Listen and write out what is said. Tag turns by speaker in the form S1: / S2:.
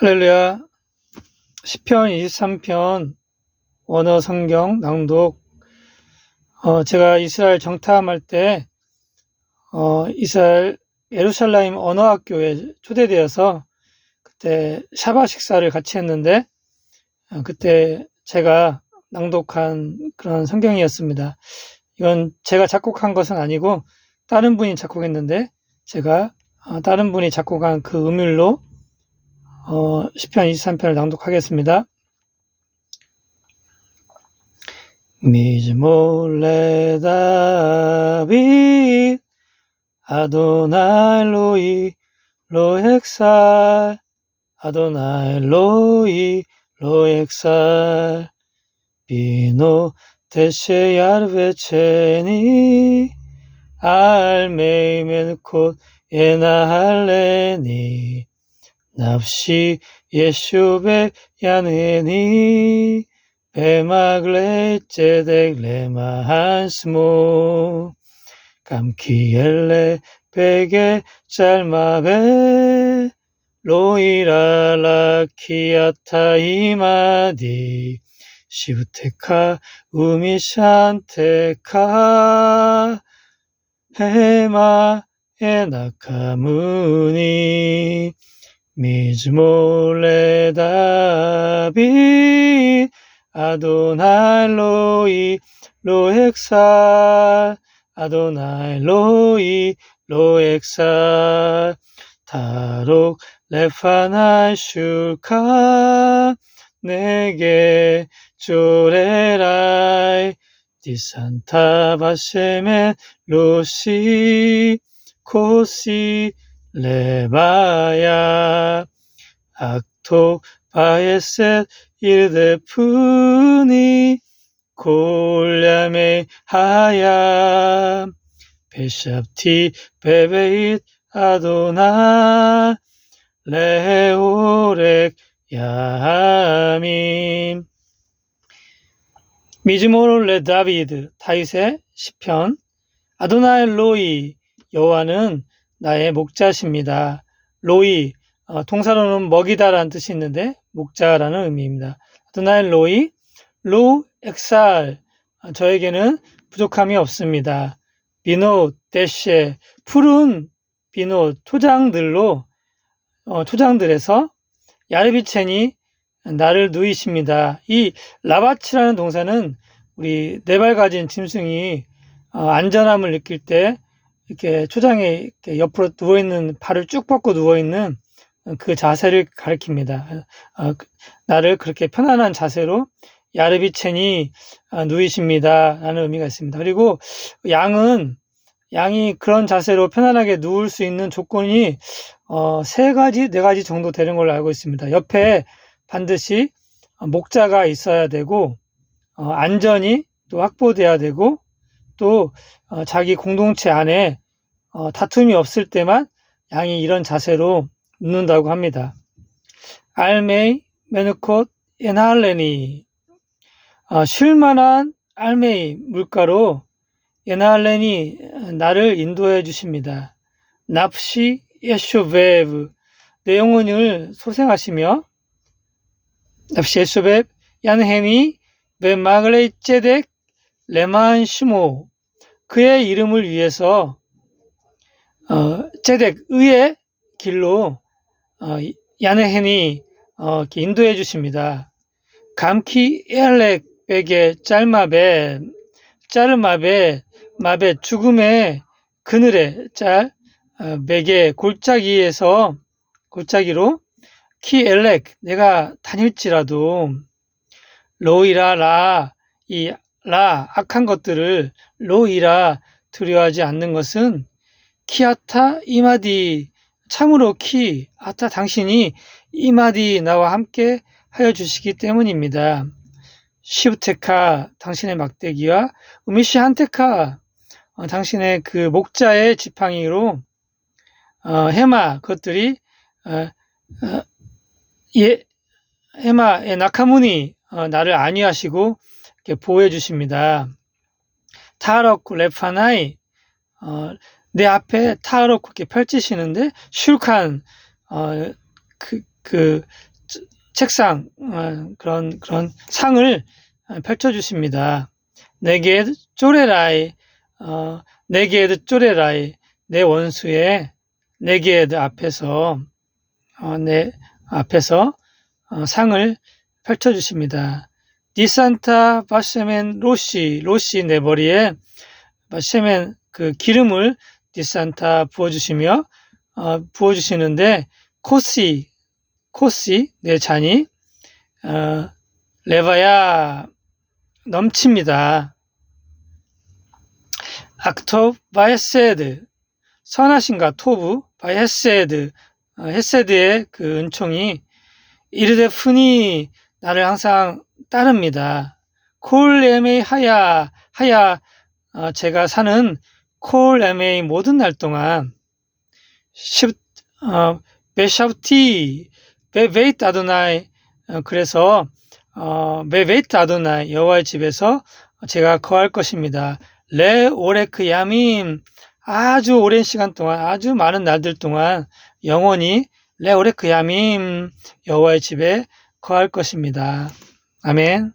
S1: 할렐루야. 시편 23편 원어 성경 낭독. 어, 제가 이스라엘 정탐할 때, 어, 이스라엘 예루살렘 언어학교에 초대되어서 그때 샤바 식사를 같이 했는데, 어, 그때 제가 낭독한 그런 성경이었습니다. 이건 제가 작곡한 것은 아니고, 다른 분이 작곡했는데, 제가 어, 다른 분이 작곡한 그 음율로 어, 시편 23편을 낭독하겠습니다. 미즈몰레 다윗 아도나이 로이 로엑살 아도나이 로이 로엑살 비노 데셰 야르베체니 알메이멘 콧 예나할레니 납시 예슈베 야네니 베마글레 제덱 레마 한스모. 감키엘레 베게 짤마베 로이라 라 키아타 이마디. 시부테카 우미샨테카 헤마 에나카무니 미즈몰레 다빗 아도나이 로이 로엑살 아도나이 로이 로엑살. 타록 레파나이 슐카 내게 조레라이. 디산타 바세메 로시 코시 레바야 악토 바에셋 일데푸니 골야메 하야 베샵티 베베잇 아도나 레오렉 야민 미즈모르 레 다비드 다윗의 시편. 아도나의 로이 여호와는 나의 목자십니다. 로이 어, 동사로는 먹이다라는 뜻이 있는데 목자라는 의미입니다. 아도나의 로이 로 엑살 어, 저에게는 부족함이 없습니다. 비노 대쉐 푸른 비노 토장들로 어, 토장들에서 야르비첸이 나를 누이십니다. 이 라바치라는 동사는 우리 네 발 가진 짐승이 어, 안전함을 느낄 때 이렇게 초장에 이렇게 옆으로 누워 있는 발을 쭉 뻗고 누워 있는 그 자세를 가리킵니다. 어, 그, 나를 그렇게 편안한 자세로 야르비첸이 어, 누이십니다 라는 의미가 있습니다. 그리고 양은 양이 그런 자세로 편안하게 누울 수 있는 조건이 어, 세 가지, 네 가지 정도 되는 걸로 알고 있습니다. 옆에 반드시 목자가 있어야 되고 어, 안전이 또 확보돼야 되고 또 어, 자기 공동체 안에 어, 다툼이 없을 때만 양이 이런 자세로 눕는다고 합니다. 알메이, 메누콧, 에나할레니 어, 쉴만한 알메이 물가로 에나할레니 나를 인도해 주십니다. 납시 예쇼베브 내 영혼을 소생하시며 납시 예쇼베브 얀헤니 베마글레 제덱 레만 시모 그의 이름을 위해서 어, 제덱 의의 길로 어, 야네헨이 어, 인도해 주십니다. 감키 에알렉에게 짤마베 짤마베 마베 죽음의 그늘에 짤 어, 베게 골짜기에서 골짜기로 키 엘렉 내가 다닐지라도 로이라 라 이 라 악한 것들을 로이라 두려워하지 않는 것은 키아타 이마디 참으로 키 아타 당신이 이마디 나와 함께 하여 주시기 때문입니다. 시우테카 당신의 막대기와 우미시 한테카 어, 당신의 그 목자의 지팡이로 어, 해마 그것들이 어, 어 예, 해마의 나카무니 어, 나를 안위하시고 보호해 주십니다. 타로쿠 레파나이 어, 내 앞에 타로쿠 이렇게 펼치시는데 슐칸 어, 그, 그 츠- 책상 어, 그런 그런 상을 어, 펼쳐 주십니다. 내게 쪼레라이 어, 내게 쪼레라이 내 원수의 내게 앞에서 어, 내 앞에서 어, 상을 펼쳐 주십니다. 디산타 바셰멘 로시 로시 내 머리에 바셰멘 그 기름을 디산타 부어주시며 어, 부어주시는데 코시 코시 내 잔이 어, 레바야 넘칩니다. 악토 바헤세드 선하신가 토브 바헤세드 어, 헤세드의 그 은총이 이르되 푸니 나를 항상 따릅니다. 콜 에메이 하야 하야 어, 제가 사는 콜 에메이 모든 날 동안 십 어, 베샤우티 베베이트 아도나이 어, 그래서 어, 베베이트 아도나이 여호와의 집에서 제가 거할 것입니다. 레 오레크 야밈 아주 오랜 시간 동안 아주 많은 날들 동안 영원히 레 오레크 야밈 여호와의 집에 거할 것입니다. 아멘.